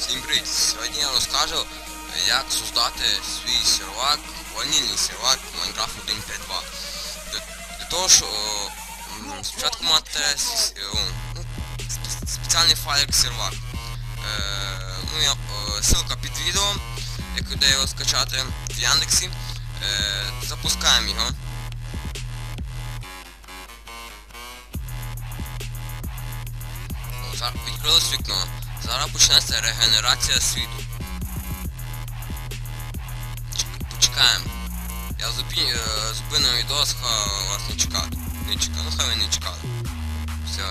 Всім привіт! Сьогодні я розкажу, як создати свій сервак, ванільний сервак Minecraft 1.5.2. Для, для того, що спочатку мати ну, спеціальний файлик сервак. Е, ну, я, ссылка під відео, як де його скачати в Яндексі. Е, запускаємо його. О, за- Відкрилось вікно. Зараз почнеться регенерація світу. Почекаємо. Я е, зупинив відео, ска вас не чекати. Не чекали, ну хай ви не чекали. Все,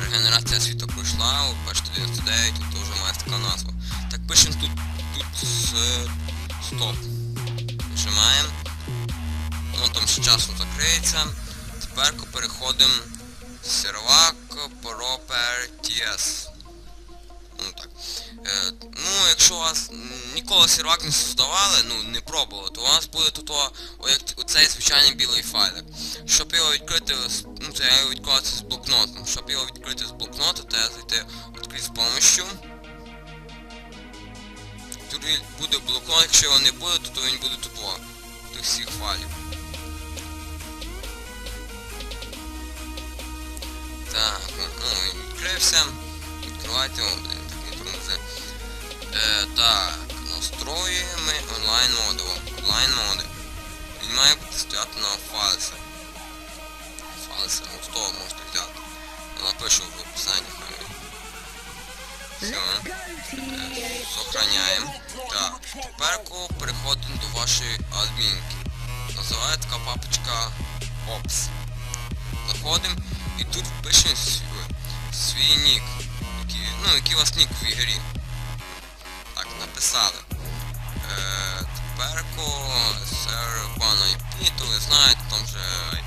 регенерація світу пройшла, бачите 99, тут вже має така назва. Так пишемо тут, тут с- стоп. Нажимаємо. Ну там ще часом закриється. Тепер переходимо в сервак Properties. Якщо у вас ніколи сервак не создавали, ну не пробували, то у вас буде тут оцей звичайний білий файлик. Щоб його відкрити, ну це я його відкривати з блокнотом. Щоб його відкрити з блокнота, то я зайти відкрити з помощью. Тут буде блокнот, якщо його не буде, то, він буде тут о, тих всіх файлів. Так, ну, ну він відкрився. Відкривайте його. Е, так, настроїмо онлайн моду. Онлайн моди. Він має бути стояти на файлися. Файлися, ну того можете взяти. Напишу в описанні. Все. Сохраняємо. Так, тепер переходимо до вашої адмінки. Називає така папочка Ops. Заходимо і тут пишемо свій нік. Який, ну, який у вас нік в ігрі. Написали. Е, тепер сер бан IP, то ви знаєте, там же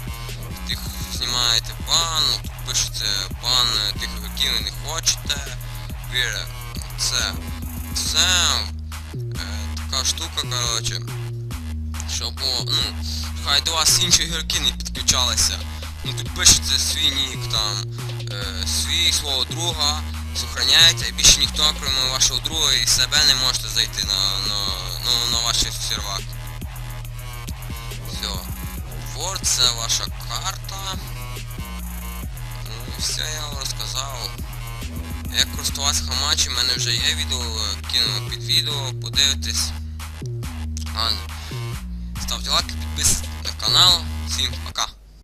тих знімаєте бан, тут пишете бан тих яких ви не хочете. Віре, це, це е, така штука, коротше, щоб, ну, хай до вас інші ігроки не підключалися. Ну тут пишете свій нік там, е, свій свого друга, сохраняєте, і більше ніхто, крім вашого друга і себе не можете зайти на, на, ну, на ваш сервак. Все. Вот це ваша карта. Ну, все я вам розказав. Як користуватися хамачем, в мене вже є відео, кинув під відео, подивитесь. Ладно. Ставте лайки, підписуйтесь на канал. Всім пока.